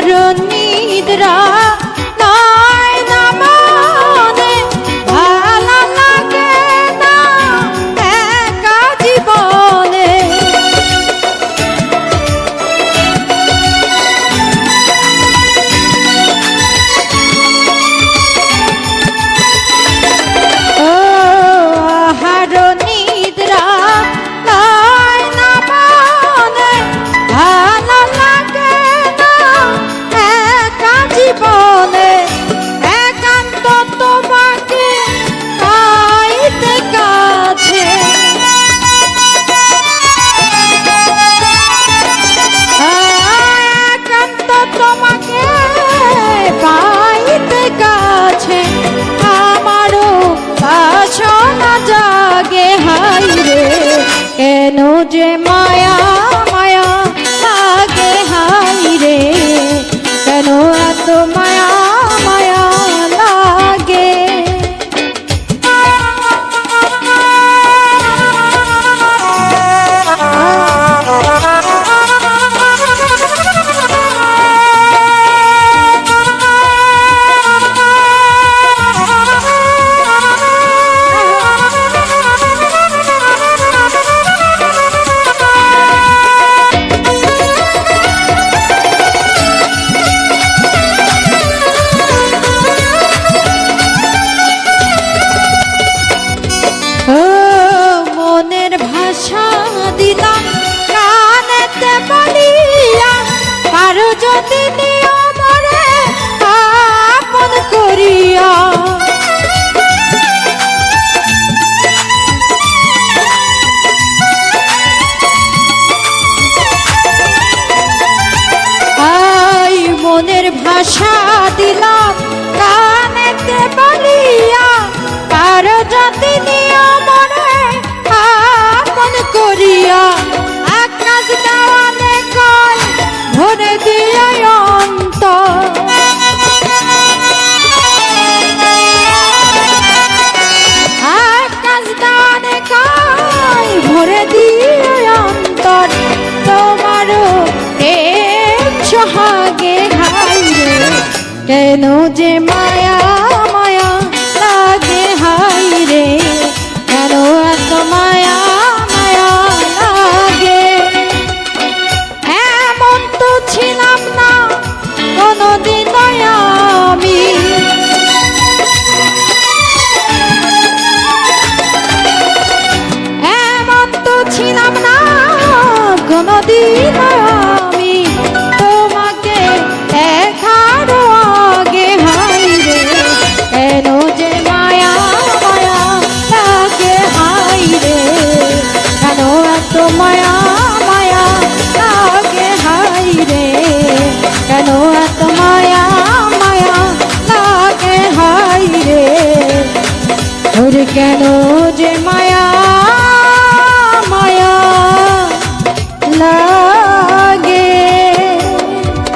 আহার নিদ্রা যে মায়া মনের ভাষা কেন যে মায়া কেন